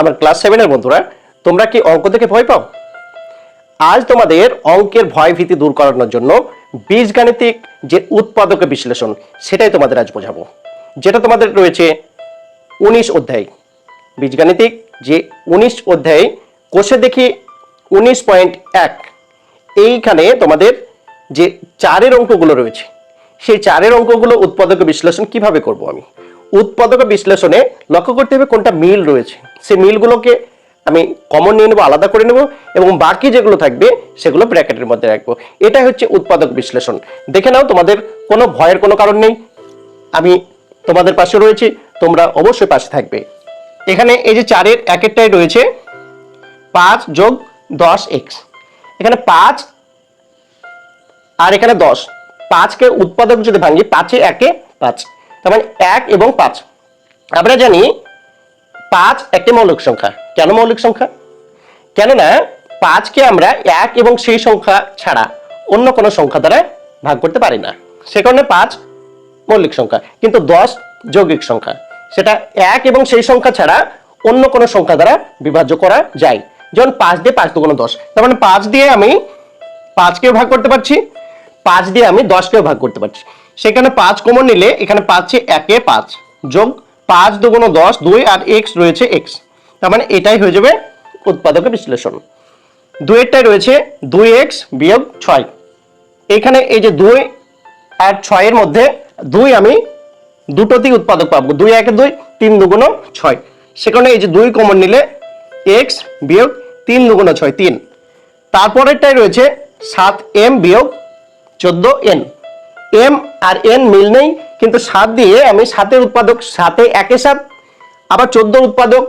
আমার ক্লাস সেভেনের বন্ধুরা, তোমরা কি অঙ্ক থেকে ভয় পাও? আজ তোমাদের অঙ্কের ভয় ভীতি দূর করানোর জন্য বীজগাণিতিক যে উৎপাদক বিশ্লেষণ, সেটাই তোমাদের আজ বোঝাবো। যেটা তোমাদের রয়েছে উনিশ অধ্যায়। বীজগাণিতিক যে উনিশ অধ্যায়, কোষে দেখি উনিশ পয়েন্ট এক। এইখানে তোমাদের যে চারের অঙ্কগুলো রয়েছে, সেই চারের অঙ্কগুলো উৎপাদক বিশ্লেষণ কীভাবে করব আমি? উৎপাদক বিশ্লেষণে লক্ষ্য করতে হবে কোনটা মিল রয়েছে। সেই মিলগুলোকে আমি কমন নিয়ে নেব, আলাদা করে নেব এবং বাকি যেগুলো থাকবে সেগুলো ব্র্যাকেটের মধ্যে রাখব। এটাই হচ্ছে উৎপাদক বিশ্লেষণ। দেখে নাও, তোমাদের কোনো ভয়ের কোনো কারণ নেই। আমি তোমাদের পাশে রয়েছি, তোমরা অবশ্যই পাশে থাকবে। এখানে এই যে চারের একেরটাই রয়েছে পাঁচ যোগ দশ এক্স। এখানে পাঁচ আর এখানে দশ। পাঁচকে উৎপাদক যদি ভাঙি, পাঁচে একে পাঁচ। তার মানে এক এবং পাঁচ। আমরা জানি পাঁচ একটি মৌলিক সংখ্যা। কেন মৌলিক সংখ্যা? কেননা পাঁচকে আমরা এক এবং সেই সংখ্যা ছাড়া অন্য কোনো সংখ্যা দ্বারা ভাগ করতে পারি না। সে কারণে পাঁচ মৌলিক সংখ্যা। কিন্তু দশ যৌগিক সংখ্যা। সেটা এক এবং সেই সংখ্যা ছাড়া অন্য কোনো সংখ্যা দ্বারা বিভাজ্য করা যায়। যেমন পাঁচ দিয়ে পাঁচ দুগুণ দশ। তার মানে পাঁচ দিয়ে আমি পাঁচকেও ভাগ করতে পারছি, পাঁচ দিয়ে আমি দশকেও ভাগ করতে পারছি। সেখানে পাঁচ কমন নিলে এখানে পাচ্ছি একে পাঁচ যোগ পাঁচ দুগুণ দশ, দুই আর এক্স রয়েছে এক্স। তার মানে এটাই হয়ে যাবে উৎপাদকের বিশ্লেষণ। দুইয়েরটাই রয়েছে দুই এক্স বিয়োগ ছয়। এখানে এই যে দুই আর ছয়ের মধ্যে দুই আমি দুটোতেই উৎপাদক পাবো। দুই একে দুই, তিন দুগুণ ছয়। সেখানে এই যে দুই কমন নিলে এক্স বিয়োগ তিন দুগুণ ছয়, তিন। তারপরেরটাই রয়েছে সাত এম বিয়োগ চোদ্দ এন। এম আর এন মিল নেই কিন্তু সাত দিয়ে আমি সাতের উৎপাদক, সাতে একে সাত, আবার চোদ্দ উৎপাদক,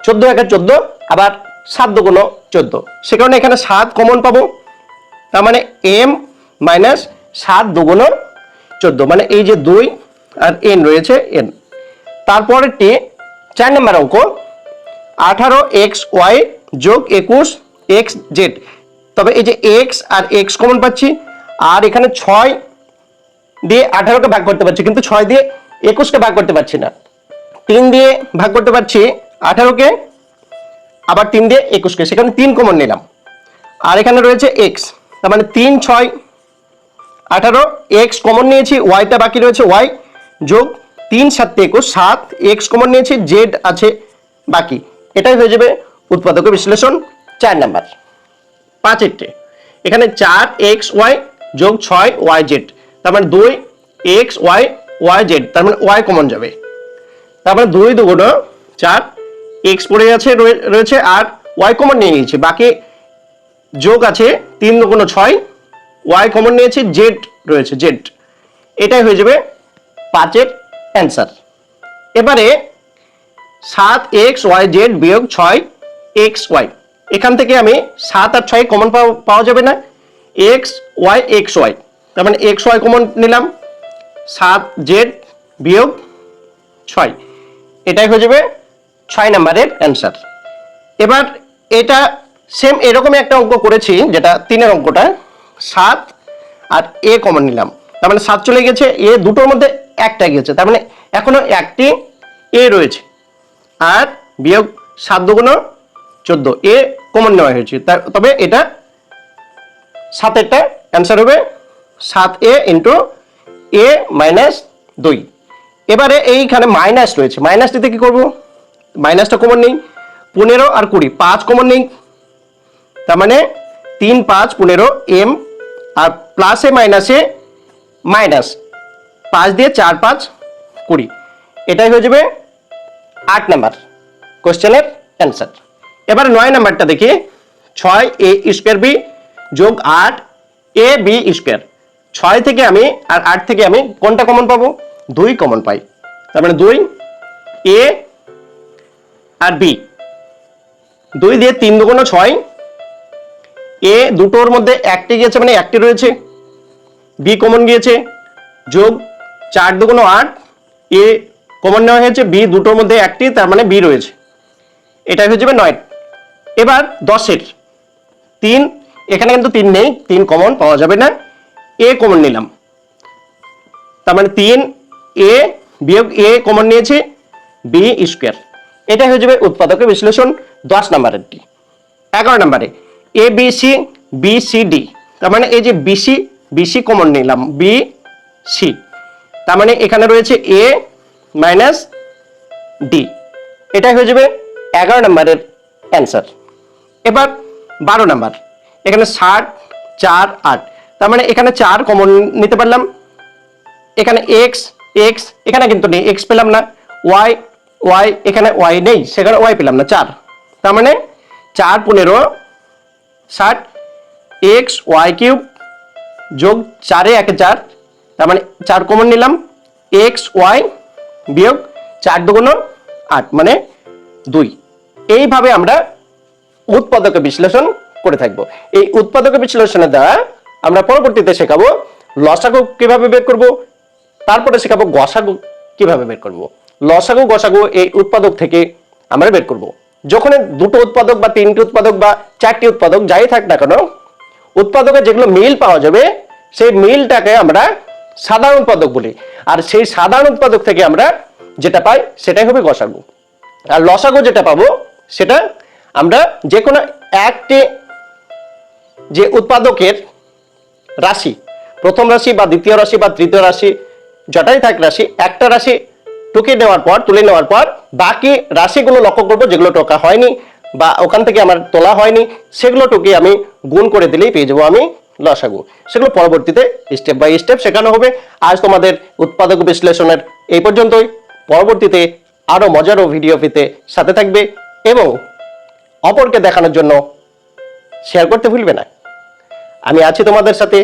চোদ্দ একে চোদ্দ, আবার সাত দুগুণ চোদ্দ। সে কারণে এখানে সাত কমন পাবো। তার মানে এম মাইনাস সাত দুগুণ চোদ্দ মানে এই যে দুই আর এন রয়েছে এন তারপরেরটি চার নম্বর অঙ্ক, আঠারো এক্স ওয়াই যোগ একুশ এক্স জেড। তবে এই যে এক্স আর এক্স কমন পাচ্ছি, আর এখানে ছয় দিয়ে আঠারোকে ভাগ করতে পারছি, কিন্তু ছয় দিয়ে একুশকে ভাগ করতে পারছি না। তিন দিয়ে ভাগ করতে পারছি আঠারোকে আবার তিন দিয়ে একুশকে সেখানে তিন কমন নিলাম। আর এখানে রয়েছে এক্স তার মানে তিন, ছয়, আঠারো এক্স কমন নিয়েছি ওয়াইটা বাকি রয়েছে ওয়াই যোগ তিন, সাত একুশ, সাত এক্স কমন নিয়েছি জেড আছে বাকি। এটাই হয়ে যাবে উৎপাদক বিশ্লেষণ চার নাম্বার। পাঁচেরটে, এখানে চার এক্স ওয়াই যোগ ছয় ওয়াই জেড তার মানে দুই এক্স ওয়াই ওয়াই জেড তার মানে ওয়াই কমন যাবে। তারপরে মানে দুই দুগুণ চার এক্স পড়ে আছে রয়ে- রয়েছে, আর ওয়াই কমন নিয়ে নিয়েছি। বাকি যোগ আছে তিন দুগুণ ছয় ওয়াই কমন নিয়েছি জেড রয়েছে জেড এটাই হয়ে যাবে পাঁচের অ্যান্সার এবারে সাত এক্স ওয়াই জেড বিয়োগ ছয় এক্স ওয়াই এখান থেকে আমি সাত আর ছয় কমন পাওয়া যাবে না। এক্স ওয়াই এক্স ওয়াই তার মানে এক্স ওয়াই কমন নিলাম। সাত জেড বিয়োগ ছয়। এটাই হয়ে যাবে ছয় নাম্বারের অ্যান্সার এবার এটা সেম এরকমই একটা অঙ্ক করেছি, যেটা তিনের অঙ্কটা। সাত আর এ কমন নিলাম। তার মানে সাত চলে গেছে এ দুটোর মধ্যে একটা গেছে। তার মানে এখনও একটি এ রয়েছে। আর বিয়োগ সাত দুগুণ চোদ্দ এ কমন নেওয়া হয়েছে। তবে এটা সাতেরটা অ্যান্সার হবে। সাত এ ইন্টু এ মাইনাস দুই। এবারে এইখানে মাইনাস রয়েছে। মাইনাস দিতে কি করব? মাইনাসটা কমন নেই। পনেরো আর কুড়ি, পাঁচ কমন নেই। তার মানে তিন, পাঁচ, পনেরো, এম, আর প্লাসে মাইনাসে মাইনাস পাঁচ দিয়ে চার, পাঁচ, কুড়ি। এটাই হয়ে যাবে আট নাম্বার কোশ্চেনের অ্যান্সার এবার নয় নাম্বারটা দেখি। ছয় এ স্কোয়ার বি যোগ আট, এ বি স্কোয়ার ছয় থেকে আমি আর আট থেকে আমি কোনটা কমন পাবো? দুই কমন পাই। তার মানে দুই, এ আর বি। দুই দিয়ে তিন দুগুণ ছয়, এ দুটোর মধ্যে একটি গিয়েছে মানে একটি রয়েছে, বি কমন গিয়েছে, যোগ চার দুগুণ আট, এ কমন নেওয়া হয়েছে, বি দুটোর মধ্যে একটি, তার মানে বি রয়েছে। এটাই হয়ে যাবে নয়। এবার দশের। তিন, এখানে কিন্তু তিন নেই, তিন কমন পাওয়া যাবে না। এ কমন নিলাম। তার মানে তিন এ বিয়োগ এ কমন নিয়েছি বি স্কোয়ার এটা হয়ে যাবে উৎপাদকের বিশ্লেষণ দশ নাম্বারেরটি এগারো নাম্বারে A B C B C D তার মানে এই যে বিসি বিসি কমন নিলাম বি সি তার মানে এখানে রয়েছে এ মাইনাস ডি এটা হয়ে যাবে এগারো নম্বরের অ্যান্সার এবার বারো নাম্বার। এখানে ষাট, চার, আট। তার মানে এখানে চার কমন নিতে পারলাম। এখানে এক্স এক্স এখানে কিন্তু নেই এক্স পেলাম না। ওয়াই ওয়াই এখানে ওয়াই নেই, সেখানে ওয়াই পেলাম না, চার। তার মানে চার পনেরো, ষাট এক্স ওয়াই কিউব যোগ চারে একে চার। তার মানে চার কমন নিলাম এক্স ওয়াই বিয়োগ চার দুগুণ আট মানে দুই। এইভাবে আমরা উৎপাদক বিশ্লেষণ করে থাকব। এই উৎপাদক বিশ্লেষণের দ্বারা আমরা পরবর্তীতে শেখাবো লসাগু কীভাবে বের করব, তারপরে শেখাবো গসাগু কীভাবে বের করব। লসাগু, গসাগু এই উৎপাদক থেকে আমরা বের করব। যখন দুটো উৎপাদক বা তিনটি উৎপাদক বা চারটি উৎপাদক যাই থাক না কেন, উৎপাদকে যেগুলো মিল পাওয়া যাবে, সেই মিলটাকে আমরা সাধারণ উৎপাদক বলি। আর সেই সাধারণ উৎপাদক থেকে আমরা যেটা পাই সেটাই হবে গসাগু। আর লসাগু যেটা পাবো সেটা আমরা যে কোনো একটি যে উৎপাদকের রাশি। প্রথম রাশি বা দ্বিতীয় রাশি বা তৃতীয় রাশি, যটাই থাক রাশি, একটা রাশি টুকে নেওয়ার পর, তুলে নেওয়ার পর, বাকি রাশিগুলো লক্ষ্য করব যেগুলো টোকা হয়নি বা ওখান থেকে আমার তোলা হয়নি, সেগুলো টুকে আমি গুণ করে দিলেই পেয়ে যাব আমি লসাগু। সেগুলো পরবর্তীতে স্টেপ বাই স্টেপ শেখানো হবে। আজ তোমাদের উৎপাদক বিশ্লেষণের এই পর্যন্তই। পরবর্তীতে আরও মজারও ভিডিও পেতে সাথে থাকবে এবং অপরকে দেখানোর জন্য শেয়ার করতে ভুলবে না। আমি আছি তোমাদের সাথে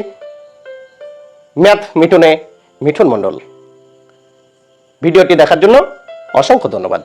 ম্যাথ মিঠুনে মিঠুন মণ্ডল। ভিডিওটি দেখার জন্য অসংখ্য ধন্যবাদ।